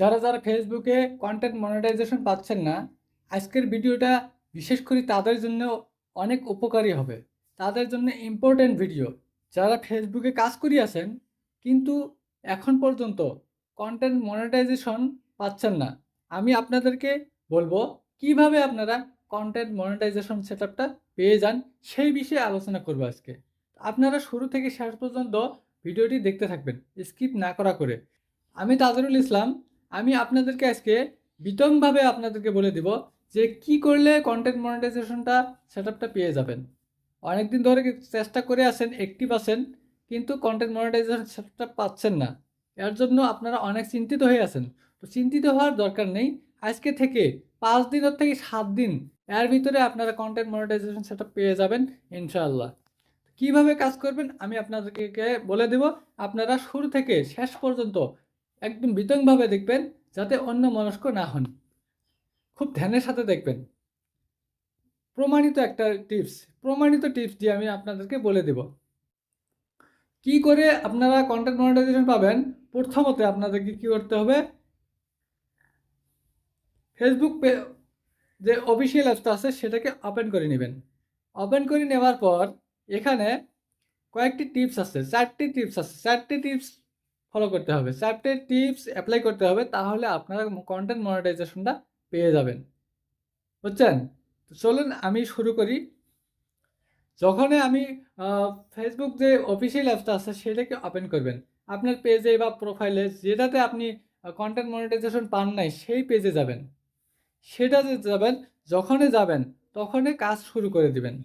যারা যারা ফেসবুকে কন্টেন্ট মনিটাইজেশন পাচ্ছেন না, আজকের ভিডিওটা বিশেষ করে তাদের জন্য অনেক উপকারী হবে। তাদের জন্য ইম্পর্টেন্ট ভিডিও যারা ফেসবুকে কাজ করিয়াছেন কিন্তু এখন পর্যন্ত কন্টেন্ট মনিটাইজেশন পাচ্ছেন না, আমি আপনাদেরকে বলব কীভাবে আপনারা কন্টেন্ট মনিটাইজেশন সেটআপটা পেয়ে যান, সেই বিষয়ে আলোচনা করব আজকে। আপনারা শুরু থেকে শেষ পর্যন্ত ভিডিওটি দেখতে থাকবেন স্কিপ না করা করে। আমি তাজরুল ইসলাম আমি আপনাদেরকে আজকে বিতংভাবে আপনাদেরকে বলে দিব যে কি করলে কন্টেন্ট মনিটাইজেশনটা সেটআপটা পেয়ে যাবেন। অনেকদিন ধরে চেষ্টা করে আছেন একটিভ আছেন, কিন্তু কন্টেন্ট মনিটাইজেশন সেটআপটা পাচ্ছেন না। এর জন্য আপনারা অনেক চিন্তিত হয়ে আছেন। তো চিন্তিত হওয়ার দরকার নেই। আজকে থেকে পাঁচ দিনের থেকে সাত দিন, এর ভিতরে আপনারা কন্টেন্ট মনিটাইজেশন সেটআপ পেয়ে যাবেন, ইনশাআল্লাহ। কীভাবে কাজ করবেন আমি আপনাদেরকে বলে দেব। আপনারা শুরু থেকে শেষ পর্যন্ত একদম বিতংভাবে দেখবেন যাতে অন্য মনস্ক না হন। খুব ধ্যানের সাথে দেখবেন। প্রমাণিত একটা টিপস, প্রমাণিত টিপস দিয়ে আমি আপনাদেরকে বলে দেব। কি করে আপনারা কন্টেন্ট মনিটাইজেশন পাবেন? প্রথমত আপনাদেরকে কি করতে হবে? ফেসবুক পে যে অফিসিয়াল অ্যাপসটা আছে, সেটাকে ওপেন করে নেবেন। ওপেন করে নেওয়ার পর এখানে কয়েকটি টিপস আছে, চারটি টিপস আছে। চারটি টিপস ফলো করতে হবে। চারটে টিপস অ্যাপ্লাই করতে হবে, তাহলে আপনারা কন্টেন্ট মনিটাইজেশনটা পেয়ে যাবেন। বুঝছেন? তো চলুন আমি শুরু করি। যখনই আমি ফেসবুক যে অফিসিয়াল অ্যাপসটা আছে, সেটাকে ওপেন করবেন। আপনার পেজে বা প্রোফাইলে যেটাতে আপনি কন্টেন্ট মনিটাইজেশন পান নাই, সেই পেজে যাবেন। সেটাতে যাবেন, যখনই যাবেন, তখনই কাজ শুরু করে দিবেন।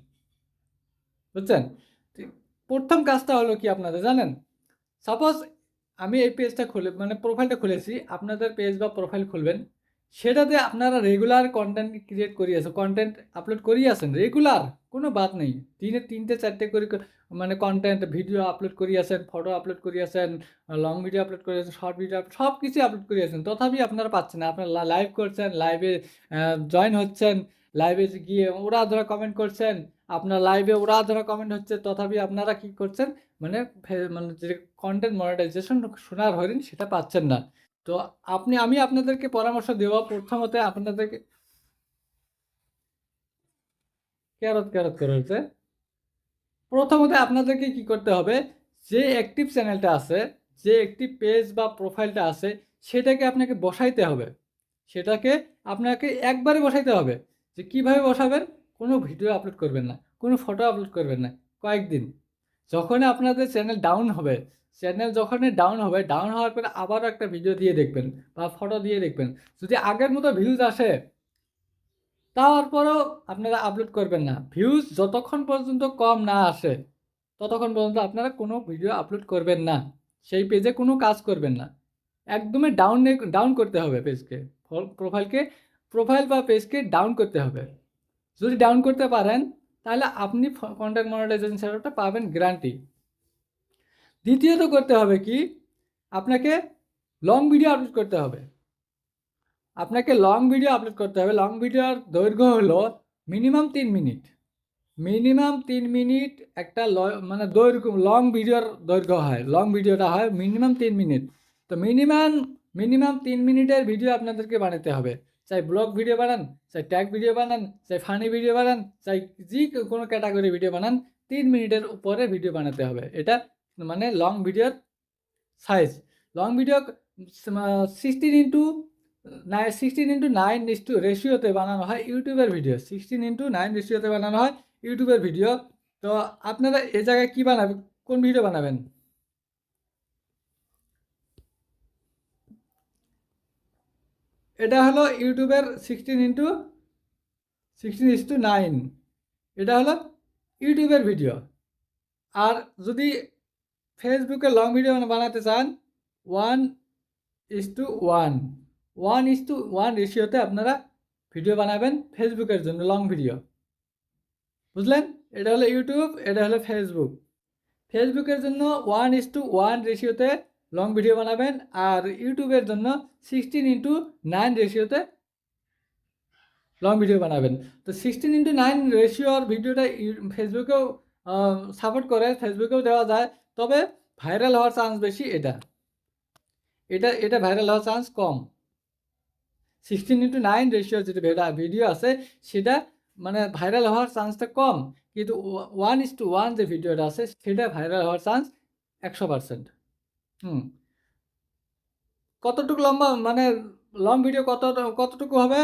বুঝছেন? প্রথম কাজটা হলো কি আপনাদের, জানেন? সাপোজ আমি এই পেজটা খুলে মানে প্রোফাইলটা খুলেছি। আপনাদের পেজ বা প্রোফাইল খুলবেন। সেটাতে আপনারা রেগুলার কন্টেন্ট ক্রিয়েট করিয়েছেন কন্টেন্ট আপলোড করিয়েছেন রেগুলার কোনো বাদ নেই। দিনে তিনটে, চারটে করে মানে কন্টেন্ট ভিডিও আপলোড করিয়েছেন ফটো আপলোড করিয়েছেন লং ভিডিও আপলোড করিয়েছেন শর্ট ভিডিও সব কিছুই আপলোড করিয়েছেন তথাপি আপনারা পাচ্ছেন আপনারা লাইভ করছেন লাইভে জয়েন হচ্ছেন লাইভে গিয়ে ওরা ধরা কমেন্ট করছেন আপনার লাইভে ওরা ধরা কমেন্ট হচ্ছে, তথাপি আপনারা কি করছেন? মানে মানে যে কন্টেন্ট মনিটাইজেশন শোনার হরিণ সেটা পাচ্ছেন না। তো আপনি, আমি আপনাদেরকে পরামর্শ দেব প্রথমত আপনাদেরকে। ক্যারত ক্যারত করে প্রথমত আপনাদেরকে কি করতে হবে? যে অ্যাক্টিভ চ্যানেলটা আছে, যে একটি পেজ বা প্রোফাইলটা আছে, সেটাকে আপনাকে বসাইতে হবে। সেটাকে আপনাকে একবারে বসাইতে হবে। যে কীভাবে বসাবেন? কোনো ভিডিও আপলোড করবেন না, কোনো ফটো আপলোড করবেন না, কয়েকদিন। যখন আপনাদের চ্যানেল ডাউন হবে চ্যানেল যখনই ডাউন হবে ডাউন হওয়ার পরে আবারও একটা ভিডিও দিয়ে দেখবেন বা ফটো দিয়ে দেখবেন। যদি আগের মতো ভিউজ আসে, তারপরেও আপনারা আপলোড করবেন না। ভিউজ যতক্ষণ পর্যন্ত কম না আসে, ততক্ষণ পর্যন্ত আপনারা কোনো ভিডিও আপলোড করবেন না। সেই পেজে কোনো কাজ করবেন না। একদমই ডাউন ডাউন করতে হবে পেজকে প্রোফাইলকে প্রোফাইল বা পেজকে ডাউন করতে হবে। যদি ডাউন করতে পারেন, তাহলে আপনি কন্টেন্ট মনিটাইজেশন সেটআপটা পাবেন গ্যারান্টি দ্বিতীয়ত করতে হবে কি? আপনাকে লং ভিডিও আপলোড করতে হবে। আপনাকে লং ভিডিও আপলোড করতে হবে। লং ভিডিওর দৈর্ঘ্য হলো মিনিমাম তিন মিনিট মিনিমাম তিন মিনিট একটা ল মানে দৈর্ঘ্য লং ভিডিওর দৈর্ঘ্য হয়। লং ভিডিওটা হয় মিনিমাম তিন মিনিট তো মিনিমাম মিনিমাম তিন মিনিটের ভিডিও আপনাদেরকে বানাতে হবে। চাই ব্লগ ভিডিও বানান, চাই ট্যাগ ভিডিও বানান, চাই ফানি ভিডিও বানান, চাই যে কোনো ক্যাটাগরি ভিডিও বানান, তিন মিনিটের উপরে ভিডিও বানাতে হবে। এটা মানে লং ভিডিওর size long video sixteen into nine sixteen into nine is to রেশিওতে বানানো হয় ইউটিউবের ভিডিও সিক্সটিন ইন্টু নাইন রেশিওতে বানানো হয় ইউটিউবের ভিডিও তো আপনারা এ জায়গায় কী বানাবেন? কোন ভিডিও বানাবেন? এটা হলো ইউটিউবের sixteen into sixteen is to nine এটা হলো ইউটিউবের ভিডিও আর যদি ফেসবুকে লং ভিডিও বানাতে চান one is to one one is to one রেশিওতে আপনারা ভিডিও বানাবেন ফেসবুকের জন্য লং ভিডিও বুঝলেন? এটা হলো ইউটিউব, এটা হলো ফেসবুক ফেসবুকের জন্য ওয়ান ইস টু ওয়ান রেশিওতে লং ভিডিও বানাবেন আর ইউটিউবের জন্য সিক্সটিন ইন্টু নাইন রেশিওতে লং ভিডিও বানাবেন। তো সিক্সটিন ইন্টু নাইন রেশিওর ভিডিওটা ফেসবুকেও সাপোর্ট করে ফেসবুকেও দেওয়া যায়। তবে ভাইরাল হওয়ার চান্স বেশি এটা। এটা এটা ভাইরাল হওয়ার চান্স কম। সিক্সটিন ইন্টু নাইন রেশিও যেটা ভিডিও আছে, সেটা মানে ভাইরাল হওয়ার চান্সটা কম। কিন্তু ওয়ান ইস টু ওয়ান যে ভিডিওটা আছে, সেটা ভাইরাল হওয়ার চান্স একশো পার্সেন্ট হুম। কতটুকু লম্বা মানে লং ভিডিও কত, কতটুকু হবে?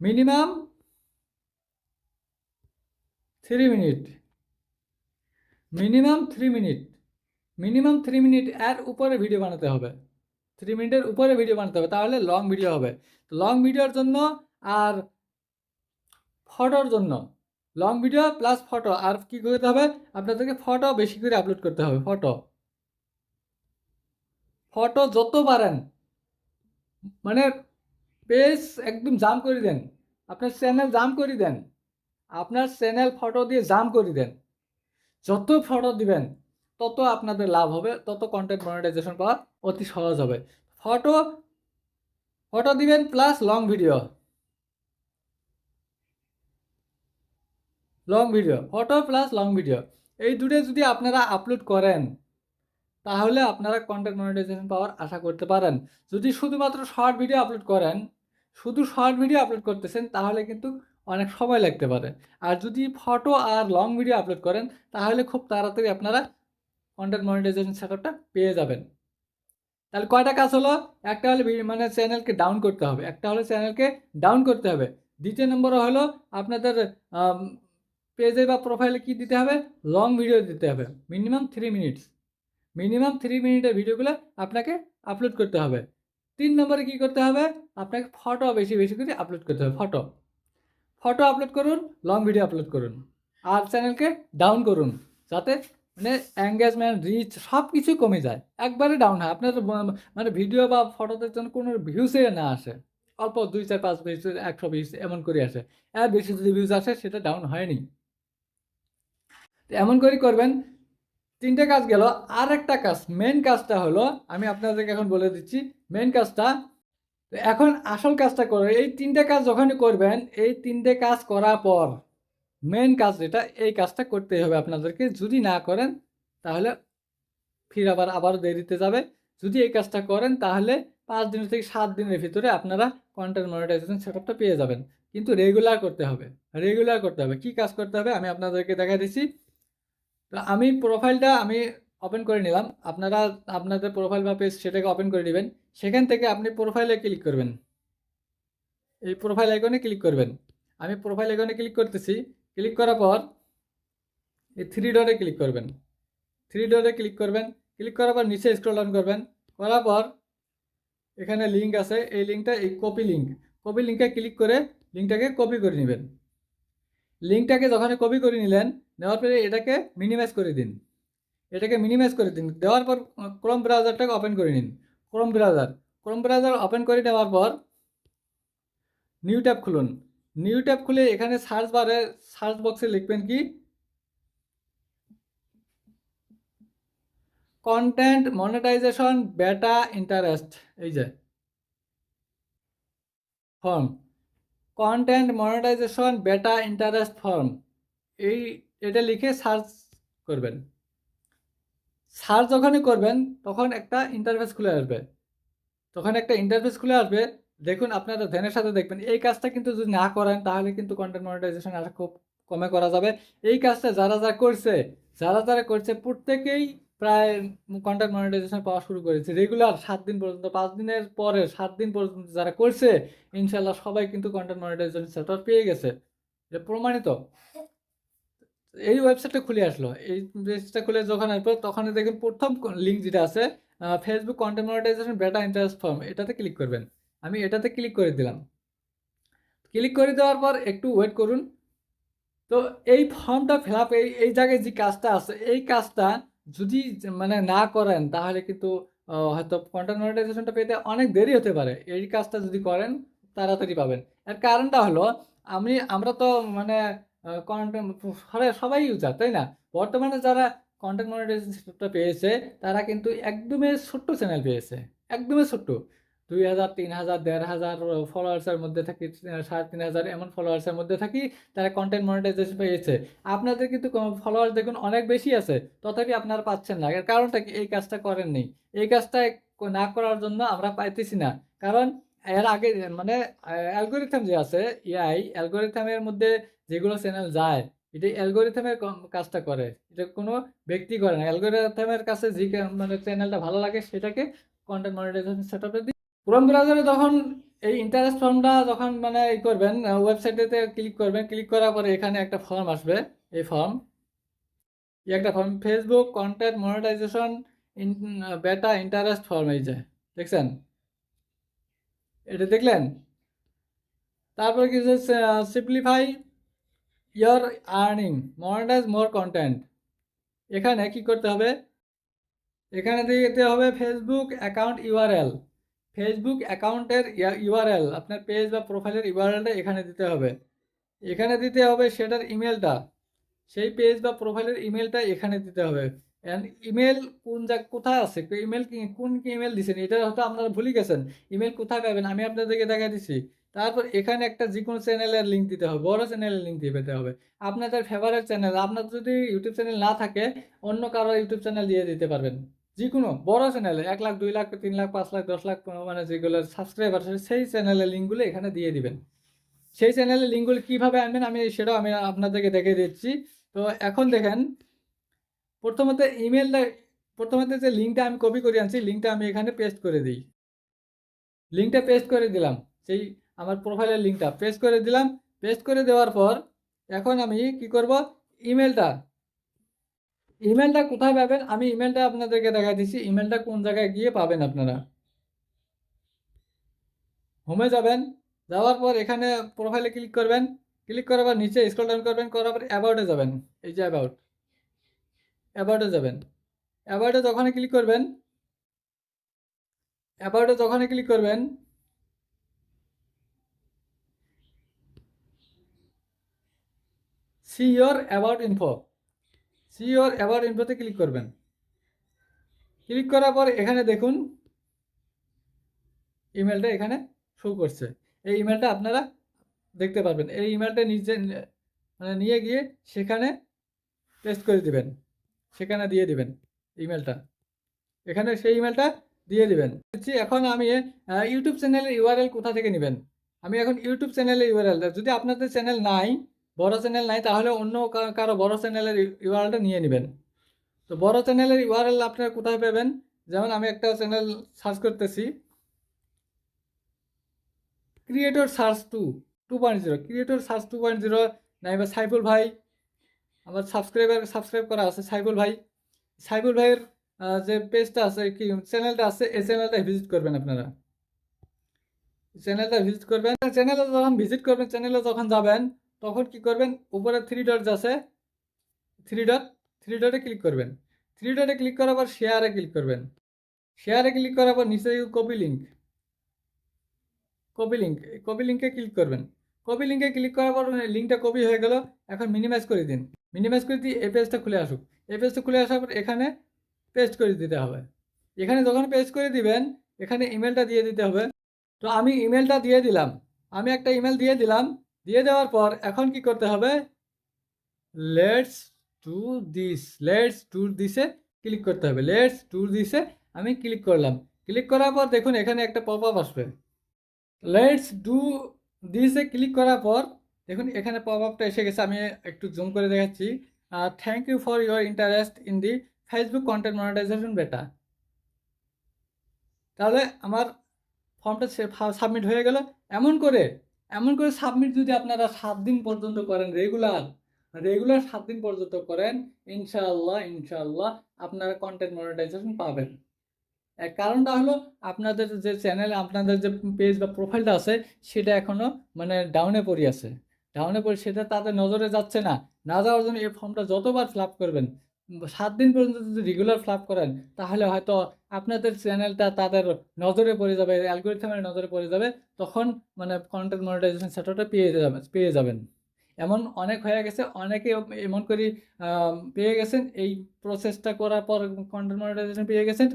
Minimum three minute minimum three minute minimum three minute এর উপরে ভিডিও বানাতে হবে। থ্রি মিনিটের উপরে ভিডিও বানাতে হবে, তাহলে লং ভিডিও হবে। লং ভিডিওর জন্য আর ফটোর জন্য। লং ভিডিও প্লাস ফটো আর কি করতে হবে? আপনাদেরকে ফটো বেশি করে আপলোড করতে হবে ফটো ফটো যত পারেন। মানে পেজ একদম জাম করে দেন। আপনার চ্যানেল জাম করে দেন। আপনার চ্যানেল ফটো দিয়ে জাম করে দেন। যত ফটো দিবেন, তত আপনাদের লাভ হবে, তত কন্টেন্ট মনিটাইজেশন পাওয়া অতি সহজ হবে। ফটো ফটো দিবেন plus long video long video photo plus long video এই দুটো যদি আপনারা আপলোড করেন তাহলে আপনারা কন্টেন্ট মনিটাইজেশন পাওয়ার আশা করতে পারেন। যদি শুধুমাত্র শর্ট ভিডিও আপলোড করেন, শুধু শর্ট ভিডিও আপলোড করতেছেন, তাহলে কিন্তু অনেক সময় লাগতে পারে। আর যদি ফটো আর লং ভিডিও আপলোড করেন, তাহলে খুব তাড়াতাড়ি আপনারা কন্টেন্ট মনিটাইজেশন সেটআপটা পেয়ে যাবেন। তাহলে কয়টা কাজ হলো? একটা হলো মানে চ্যানেলকে ডাউন করতে হবে। একটা হলো চ্যানেলকে ডাউন করতে হবে। দ্বিতীয় নম্বর হলো আপনাদের পেজে বা প্রোফাইলে কি দিতে হবে? লং ভিডিও দিতে হবে। Minimum three minutes minimum three মিনিটের ভিডিওগুলো আপনাকে আপলোড করতে হবে। তিন নম্বরে কি করতে হবে? আপনাকে ফটো বেশি বেশি করে আপলোড করতে হবে ফটো ফটো আপলোড করুন লং ভিডিও আপলোড করুন। আর চ্যানেলকে ডাউন করুন, যাতে মানে এঙ্গেজমেন্ট রিচ সব কিছু কমে যায়। একবারে ডাউন হয়, আপনার মানে ভিডিও বা ফটোতে যেন কোনো ভিউসে না আসে। অল্প দুই চার পাঁচ ভিউস একশো ভিউস এমন করে আসে। এর বেশি যদি ভিউজ আসে, সেটা ডাউন হয়নি। এমন করে করবেন তিনটে কাজ গেল। আর একটা কাজ মেন কাজটা হলো, আমি আপনাদেরকে এখন বলে দিচ্ছি মেন কাজটা এখন আসল কাজটা করো। এই তিনটে কাজ যখনই করবেন, এই তিনটে কাজ করার পর মেন কাজ যেটা, এই কাজটা করতেই হবে আপনাদেরকে। যদি না করেন, তাহলে ফির আবার আবার দেরিতে যাবে। যদি এই কাজটা করেন, তাহলে পাঁচ দিন থেকে সাত দিনের ভিতরে আপনারা কন্টেন্ট মনিটাইজেশন সেটআপটা পেয়ে যাবেন। কিন্তু রেগুলার করতে হবে। রেগুলার করতে হবে। কি কাজ করতে হবে? আমি আপনাদেরকে দেখা দিচ্ছি। তো আমি প্রোফাইলটা আমি ওপেন করে নিলাম। আপনারা আপনাদের প্রোফাইল বা পেজ সেটাকে ওপেন করে নেবেন। সেখান থেকে আপনি প্রোফাইলে ক্লিক করবেন। এই প্রোফাইল আইকনে ক্লিক করবেন। আমি প্রোফাইল আইকনে ক্লিক করতেছি। ক্লিক করার পর এই থ্রি ডটে ক্লিক করবেন। থ্রি ডটে ক্লিক করবেন। ক্লিক করার পর নিচে স্ক্রল ডাউন করবেন। করার পর এখানে লিঙ্ক আছে। এই লিঙ্কটা এই কপি লিঙ্ক কপি লিঙ্কে ক্লিক করে লিঙ্কটাকে কপি করে নেবেন। লিঙ্কটাকে যখন কপি করে নিলেন, নেওয়ার পরে এটাকে মিনিমাইজ করে দিন। এটাকে মিনিমাইজ করে দিন। দেওয়ার পর ক্রোম ব্রাউজারটাকে ওপেন করে নিন। Chrome browser Chrome browser open করে নেওয়ার পর নিউ ট্যাব খুলুন। নিউ ট্যাব খুলে এখানে সার্চ বারে সার্চ বক্সে লিখবেন কি? কন্টেন্ট মনিটাইজেশন বেটা ইন্টারেস্ট এই যে। Form content monetization beta interest form এই, এটা লিখে সার্চ করবেন। সার্চ যখনই করবেন, তখন একটা ইন্টারফেস খুলে আসবে। তখন একটা ইন্টারফেস খুলে আসবে। দেখুন, আপনারা ধ্যানের সাথে দেখবেন, এই কাজটা কিন্তু যদি না করেন, তাহলে কিন্তু কন্টেন্ট মনিটাইজেশন আর খুব কমে করা যাবে। এই কাজটা যারা যারা করছে, যারা যারা করছে, প্রত্যেকেই প্রায় কন্টেন্ট মনিটাইজেশন পাওয়া শুরু করেছে। রেগুলার সাত দিন পর্যন্ত, পাঁচ দিনের পরে, সাত দিন পর্যন্ত যারা করছে ইনশাল্লাহ সবাই কিন্তু কন্টেন্ট মনিটাইজেশন সেটআপ পেয়ে গেছে। এটা প্রমাণিত। এই ওয়েবসাইটটা খুলে আসলো। এই পেজটা খুলে যখন আসবে তখন দেখুন প্রথম লিঙ্ক যেটা আছে Facebook content monetization beta interest form এটাতে ক্লিক করবেন। আমি এটাতে ক্লিক করে দিলাম। ক্লিক করে দেওয়ার পর একটু ওয়েট করুন। তো এই ফর্মটা ফিল আপ এই এই জায়গায় যে কাজটা আছে, এই কাজটা যদি মানে না করেন, তাহলে কিন্তু হয়তো কন্টেন্ট মনিটাইজেশনটা পেতে অনেক দেরি হতে পারে। এই কাজটা যদি করেন, তাড়াতাড়ি পাবেন। এর কারণটা হলো, আমি, আমরা তো মানে কন্টেন্ট সবাই ইউজার তাই না? বর্তমানে যারা কন্টেন্ট মনিটাইজেশনটা পেয়েছে, তারা কিন্তু একদমই ছোট্ট চ্যানেল পেয়েছে। একদমই ছোট্ট। দুই হাজার, তিন হাজার, দেড় হাজার ফলোয়ার্সের মধ্যে থাকি সাড়ে তিন হাজার এমন ফলোয়ার্সের মধ্যে থাকি, তারা কন্টেন্ট মনিটাইজেশন পেয়েছে। আপনাদের কিন্তু ফলোয়ার্স দেখুন অনেক বেশি আছে, তথাপি আপনারা পাচ্ছেন না। এর কারণটা কি? এই কাজটা করেননি এই কাজটা না করার জন্য আমরা পাইতেছি না। কারণ এর আগে মানে অ্যালগোরিথম যে আছে এআই অ্যালগোরিথমের মধ্যে যেগুলো চ্যানেল যায়, এটা অ্যালগোরিথমের কাজটা করে। এটা কোনো ব্যক্তি করে না। অ্যালগোরিথমের কাছে যে মানে চ্যানেলটা ভালো লাগে, সেটাকে কন্টেন্ট মনিটাইজেশন সেটআপে দিই ক্রোম ব্রাউজারে যখন এই ইন্টারেস্ট ফর্মটা যখন মানে ই করবেন ওয়েবসাইটেতে ক্লিক করবেন ক্লিক করার পরে এখানে একটা ফর্ম আসবে, এই ফর্ম এই একটা form Facebook content monetization beta interest form এই যে, দেখছেন? এটা দেখলেন? তারপর কি simplify your earning monetize more content এখানে কি করতে হবে? এখানে দিতে হবে ফেসবুক অ্যাকাউন্ট ইউআরএল ফেসবুক অ্যাকাউন্টের ইউআরএল আপনার পেজ বা প্রোফাইলের ইউআরএলটা এখানে দিতে হবে। এখানে দিতে হবে সেটার ইমেলটা সেই পেজ বা প্রোফাইলের ইমেলটা এখানে দিতে হবে। অ্যান্ড ইমেল কোন জায়গা কোথায় আছে? ইমেল কোন ইমেল দিচ্ছেন এটা হয়তো আপনারা ভুলে গেছেন। ইমেল কোথায় পাবেন? আমি আপনাদেরকে দেখা দিচ্ছি তারপর এখানে একটা যে কোনো চ্যানেলের লিঙ্ক দিতে হবে। বড় চ্যানেলের লিঙ্ক দিয়ে পেতে হবে। আপনাদের ফেভারিট চ্যানেল আপনার যদি ইউটিউব চ্যানেল না থাকে, অন্য কারও ইউটিউব চ্যানেল দিয়ে দিতে পারবেন। যে কোনো বড় চ্যানেলে এক লাখ, দুই লাখ, তিন লাখ, পাঁচ লাখ, দশ লাখ মানে যেগুলো সাবস্ক্রাইবার আছে সেই চ্যানেলের লিঙ্কগুলো এখানে দিয়ে দিবেন। সেই চ্যানেলের লিঙ্কগুলো কীভাবে আনবেন আমি সেটাও আমি আপনাদেরকে দেখে দিচ্ছি। তো এখন দেখেন, প্রথমত ইমেলটা প্রথমত যে লিঙ্কটা আমি কপি করে আনছি লিঙ্কটা আমি এখানে পেস্ট করে দিই। লিঙ্কটা পেস্ট করে দিলাম, সেই আমার প্রোফাইলের লিঙ্কটা পেস্ট করে দিলাম। পেস্ট করে দেওয়ার পর এখন আমি কি করব? ইমেলটা ইমেলটা কোথায় পাবেন? আমি ইমেলটা আপনাদেরকে দেখা দিচ্ছি। ইমেলটা কোন জায়গায় গিয়ে পাবেন আপনারা? হোমে যাবেন। যাওয়ার পর এখানে প্রোফাইলে ক্লিক করবেন। ক্লিক করার পর নিচে স্ক্রল ডাউন করবেন। করার পর অ্যাবাউটে যাবেন। এই যে অ্যাবাউট অ্যাবাউটে যাবেন। অ্যাবাউটে যখনই ক্লিক করবেন অ্যাবাউটে যখনই ক্লিক করবেন see your about info see about ইনফোতে click করবেন। ক্লিক করার পর এখানে দেখুন ইমেলটা এখানে শো করছে। এই ইমেলটা আপনারা দেখতে পারবেন। এই ইমেলটা নিজে মানে নিয়ে গিয়ে সেখানে পেস্ট করে দিবেন। সেখানে দিয়ে দিবেন ইমেলটা এখানে সেই ইমেলটা দিয়ে দিবেন। এখন আমি ইউটিউব চ্যানেলের ইউআরএল কোথা থেকে নেবেন? আমি এখন ইউটিউব চ্যানেলের ইউআরএল যদি আপনাদের চ্যানেল নাই বড় চ্যানেল নাই, তাহলে অন্য কারও বড় চ্যানেলের ইউআরএলটা নিয়ে নেবেন। তো বড় চ্যানেলের ইউআরএল আপনারা কোথায় পাবেন? যেমন আমি একটা চ্যানেল সার্চ করতেছি। Creator search two two point zero creator search two point zero নাইবা সাইফুল ভাই, আমার সাবস্ক্রাইবার সাবস্ক্রাইব করা আছে, সাইফুল ভাই। সাইফুল ভাইয়ের যে পেজটা আছে, কি চ্যানেলটা আছে, এই চ্যানেলটা ভিজিট করবেন আপনারা। চ্যানেলটা ভিজিট করবেন। চ্যানেলে যখন ভিজিট করবেন চ্যানেলে যখন যাবেন তখন কি করবেন? উপরে থ্রি ডটস আছে। থ্রি ডট থ্রি ডটে ক্লিক করবেন। থ্রি ডটে ক্লিক করার পর শেয়ারে ক্লিক করবেন। শেয়ারে ক্লিক করার পর নিচে copy link copy link copy লিঙ্কে ক্লিক করবেন। কপি লিঙ্কে ক্লিক করার পর লিঙ্কটা কপি হয়ে গেল। এখন মিনিমাইজ করে দিন। মিনিমাইজ করে দিয়ে এই পেজটা খুলে আসুক। এই পেজটা খুলে আসার পর এখানে পেস্ট করে দিতে হবে। এখানে যখন পেস্ট করে দিবেন, এখানে ইমেলটা দিয়ে দিতে হবে। তো আমি ইমেলটা দিয়ে দিলাম। আমি একটা ইমেল দিয়ে দিলাম। দিয়ে দেওয়ার পর এখন কি করতে হবে? Let's do this let's do দিসে ক্লিক করতে হবে। লেটস টু দিসে আমি ক্লিক করলাম। ক্লিক করার পর দেখুন এখানে একটা পপ আপ আসবে লেটস ডু দিসে ক্লিক করার পর দেখুন এখানে পপ আপটা এসে গেছে। আমি একটু জুম করে দেখাচ্ছি। Thank you for your interest in the Facebook content monetization beta তাহলে আমার ফর্মটা সাবমিট হয়ে গেল। এমন করে এমন করে সাবমিট যদি আপনারা সাত দিন পর্যন্ত করেন রেগুলার রেগুলার সাত দিন পর্যন্ত করেন, ইনশাআল্লাহ ইনশাআল্লাহ আপনারা কন্টেন্ট মনিটাইজেশন পাবেন। কারণটা হলো আপনাদের যে চ্যানেল আপনাদের যে পেজ বা প্রোফাইলটা আছে, সেটা এখনও মানে ডাউনে পড়ে আছে। ডাউনে পড়ে, সেটা তাদের নজরে যাচ্ছে না। না যাওয়ার জন্য এই ফর্মটা যতবার ফিল করবেন সাত দিন পর্যন্ত যদি রেগুলার ফ্লাপ করেন, তাহলে হয়তো আপনাদের চ্যানেলটা তাদের নজরে পড়ে যাবে অ্যালগোরিথমের নজরে পড়ে যাবে, তখন মানে কন্টেন্ট মনিটাইজেশন সেটাটা পেয়ে যাবে, পেয়ে যাবেন। এমন অনেক হয়ে গেছে, অনেকে এমন করে পেয়ে গেছেন, এই প্রসেসটা করার পর কন্টেন্ট মনিটাইজেশন পেয়ে গেছেন।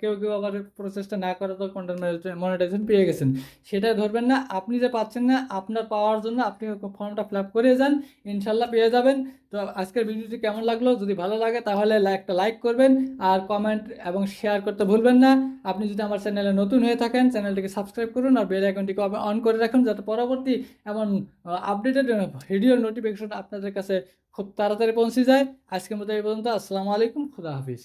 কেউ কেউ আবার প্রসেসটা না করার পর কন্টেন্ট মনিটাইজেশন পেয়ে গেছেন। সেটা ধরবেন না, আপনি যে পাচ্ছেন না, আপনার পাওয়ার জন্য আপনি ফর্মটা ফিল আপ করে যান, ইনশাল্লাহ পেয়ে যাবেন। তো আজকের ভিডিওটি কেমন লাগল? যদি ভালো লাগে তাহলে একটা লাইক করবেন আর কমেন্ট এবং শেয়ার করতে ভুলবেন না। আপনি যদি আমার চ্যানেলে নতুন হয়ে থাকেন চ্যানেলটিকে সাবস্ক্রাইব করুন আর বেল আইকনটিকে অন করে রাখুন যাতে পরবর্তী এমন আপডেটেড ভিডিওর নোটিফিকেশন আপনাদের কাছে খুব তাড়াতাড়ি পৌঁছে যায়। আজকের মতো এই পর্যন্ত। আসসালামু আলাইকুম। খুদা হাফিজ।